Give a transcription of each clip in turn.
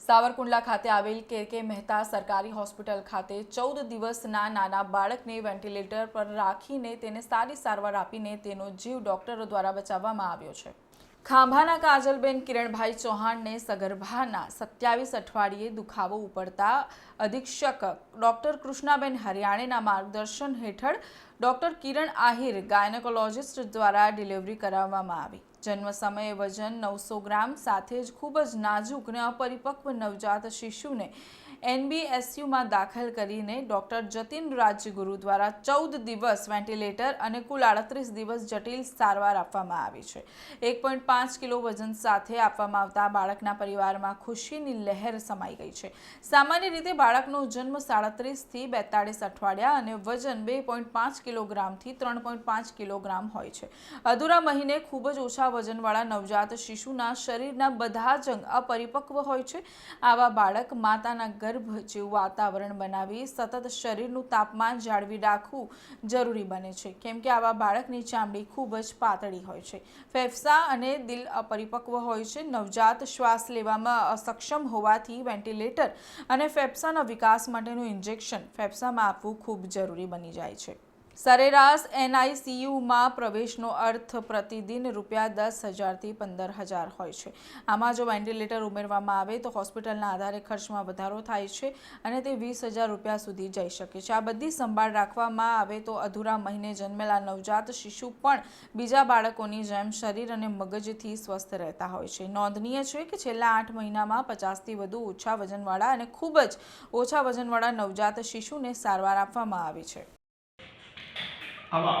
સાવરકુંડલા ખાતે આવેલ કે કે મહેતા સરકારી હોસ્પિટલ ખાતે ચૌદ દિવસના નાના બાળકને વેન્ટિલેટર પર રાખીને તેને સારી સારવાર આપીને તેનો જીવ ડોક્ટરો દ્વારા બચાવવામાં આવ્યો છે. ખાંભાના કાજલબેન કિરણભાઈ ચૌહાણને સગર્ભાના સત્યાવીસ અઠવાડિયે દુખાવો ઉપડતા અધિક્ષક ડૉક્ટર કૃષ્ણાબેન હરિયાણેના માર્ગદર્શન હેઠળ ડૉક્ટર કિરણ આહિર ગાયનેકોલોજિસ્ટ દ્વારા ડિલિવરી કરાવવામાં આવી. જન્મ સમયે વજન નવસો ગ્રામ, સાથે જ ખૂબ જ નાજુક અને અપરિપક્વ નવજાત શિશુને એનબીએસયુમાં દાખલ કરીને ડોક્ટર જતીન રાજગુરુ દ્વારા ચૌદ દિવસ વેન્ટિલેટર અને કુલ આડત્રીસ દિવસ જટિલ સારવાર આપવામાં આવી છે. એક પોઈન્ટ પાંચ કિલો વજન સાથે આપવામાં આવતા બાળકના પરિવારમાં ખુશીની લહેર સમાઈ ગઈ છે. સામાન્ય રીતે બાળકનો જન્મ સાડત્રીસથી બેતાળીસ અઠવાડિયા અને વજન બે પોઈન્ટ પાંચ કિલોગ્રામથી ત્રણ પોઈન્ટ પાંચ કિલોગ્રામ હોય છે. અધૂરા મહિને ખૂબ જ ઓછા વજનવાળા નવજાત શિશુના શરીરના બધા જ અંગ અપરિપક્વ હોય છે. આવા બાળક માતાના ગર્ભ જેવું વાતાવરણ બનાવી સતત શરીરનું તાપમાન જાળવી રાખવું જરૂરી બને છે. કેમ કે આવા બાળકની ચામડી ખૂબ જ પાતળી હોય છે. ફેફસા અને દિલ અપરિપક્વ હોય છે. નવજાત શ્વાસ લેવામાં અસક્ષમ હોવાથી વેન્ટિલેટર અને ફેફસાના વિકાસ માટેનું ઇન્જેક્શન ફેફસામાં આપવું ખૂબ જરૂરી બની જાય છે. સરેરાશ એનઆઈસીયુમાં પ્રવેશનો અર્થ પ્રતિદિન રૂપિયા દસ હજારથી પંદર હજાર હોય છે. આમાં જો વેન્ટિલેટર ઉમેરવામાં આવે તો હોસ્પિટલના આધારે ખર્ચમાં વધારો થાય છે અને તે વીસ હજાર રૂપિયા સુધી જઈ શકે છે. આ બધી સંભાળ રાખવામાં આવે તો અધૂરા મહિને જન્મેલા નવજાત શિશુ પણ બીજા બાળકોની જેમ શરીર અને મગજથી સ્વસ્થ રહેતા હોય છે. નોંધનીય છે કે છેલ્લા આઠ મહિનામાં પચાસથી વધુ ઓછા વજનવાળા અને ખૂબ જ ઓછા વજનવાળા નવજાત શિશુને સારવાર આપવામાં આવી છે. આવા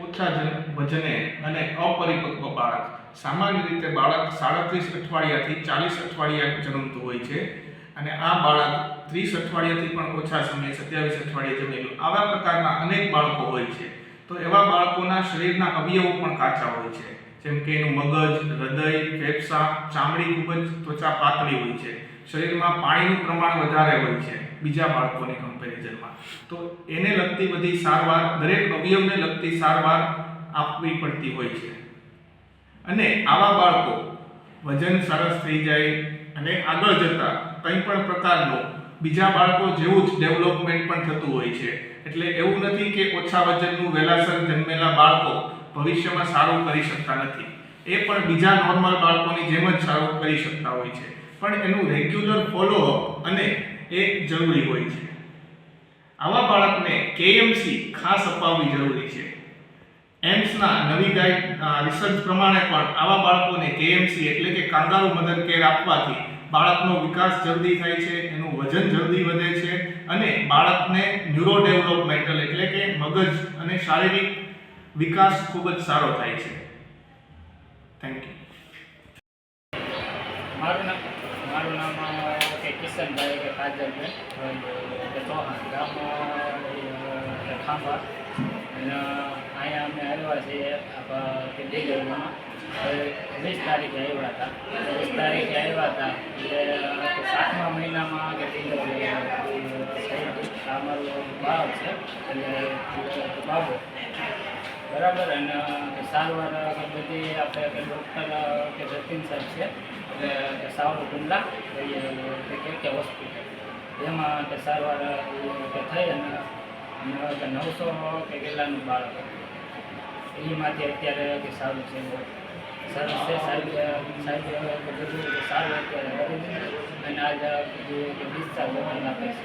ઓછા જન- વજને અને અપરિપક્વ બાળક. સામાન્ય રીતે બાળક સાડત્રીસ અઠવાડિયાથી ચાલીસ અઠવાડિયા જન્મતું હોય છે અને આ બાળક ત્રીસ અઠવાડિયાથી પણ ઓછા સમયે સત્યાવીસ અઠવાડિયે જન્મેલું. આવા પ્રકારના અનેક બાળકો હોય છે. તો એવા બાળકોના શરીરના અવયવો પણ કાચા હોય છે. જેમ કે એનું મગજ, હૃદય, ફેફસા, ચામડી ખૂબ જ ત્વચા પાતળી હોય છે. શરીરમાં પાણીનું પ્રમાણ વધારે હોય છે. બીજા બાળકોની કમ્પેરિઝનમાં તો એને લગતી બધી સારવાર, દરેક અવયવને લગતી સારવાર આપવી પડતી હોય છે. અને આવા બાળકો વજન સરસ થઈ જાય અને આગળ જતા કંઈ પણ પ્રકારનું બીજા બાળકો જેવું જ ડેવલપમેન્ટ પણ થતું હોય છે. એટલે એવું નથી કે ઓછા વજનનું વહેલાસર જન્મેલા બાળકો ભવિષ્યમાં સારું કરી શકતા નથી. એ પણ બીજા નોર્મલ બાળકોની જેમ જ સારું કરી શકતા હોય છે. પણ એનું રેગ્યુલર ફોલોઅપ અને એ જરૂરી હોય છે. આવા બાળકને કેએમસી ખાસ અપાવવી જરૂરી છે. એમ્સના નવી ગાઈડ રિસર્ચ પ્રમાણે પણ આવા બાળકોને કેએમસી એટલે કે કાંગારૂ મધર કેર આપવાથી બાળકનો વિકાસ જલ્દી થાય છે, એનું વજન જલ્દી વધે છે અને બાળકને ન્યુરો ડેવલપમેન્ટલ એટલે કે મગજ અને શારીરિક વિકાસ ખૂબ જ સારો થાય છે. થેન્ક યુ મારું નામ મારું નામ કિશનભાઈ કે કાજલબેન કે ચૌહાણ ગામ અ, એ ખાંભા અને અહીંયા અમે આવ્યા છીએ ડિલિવરીમાં વીસ તારીખે આવ્યા હતા વીસ તારીખે આવ્યા હતા એટલે સાતમા મહિનામાં કે ડિલિવરી થઈ હતી આ મારું બાળક છે એટલે બાબુ બરાબર, અને સારવાર બધી આપણે કે ડૉક્ટર, કે જતીન સાહેબ છે એટલે સાવર કુંડલા કે કે હોસ્પિટલ. એમાં કે સારવાર થઈ અને નવસો કે કેટલાનું બાળક. એમાંથી અત્યારે કે સારું છે. સરસ છે સાહેબ સાહેબ બધું સારું અત્યારે અને આજે કે ડિસ્ચાર્જ આપે છે